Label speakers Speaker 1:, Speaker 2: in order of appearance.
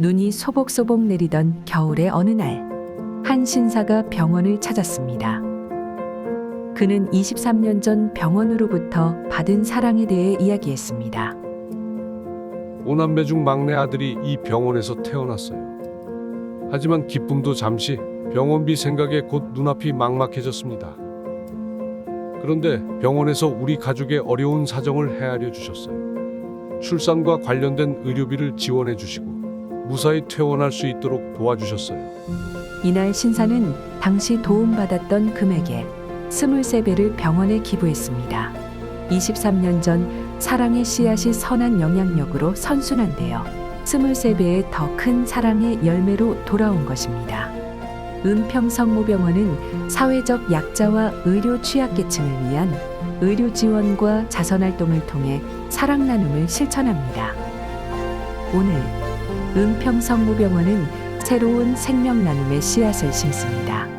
Speaker 1: 눈이 소복소복 내리던 겨울의 어느 날, 한 신사가 병원을 찾았습니다. 그는 23년 전 병원으로부터 받은 사랑에 대해 이야기했습니다.
Speaker 2: 오남매 중 막내 아들이 이 병원에서 태어났어요. 하지만 기쁨도 잠시 병원비 생각에 곧 눈앞이 막막해졌습니다. 그런데 병원에서 우리 가족의 어려운 사정을 헤아려 주셨어요. 출산과 관련된 의료비를 지원해 주시고 무사히 퇴원할 수 있도록 도와주셨어요.
Speaker 1: 이날 신사는 당시 도움받았던 금액의 23배를 병원에 기부했습니다. 23년 전 사랑의 씨앗이 선한 영향력으로 선순환되어 23배의 더 큰 사랑의 열매로 돌아온 것입니다. 은평성모병원은 사회적 약자와 의료 취약계층을 위한 의료 지원과 자선 활동을 통해 사랑 나눔을 실천합니다. 오늘 은평성모병원은 새로운 생명 나눔의 씨앗을 심습니다.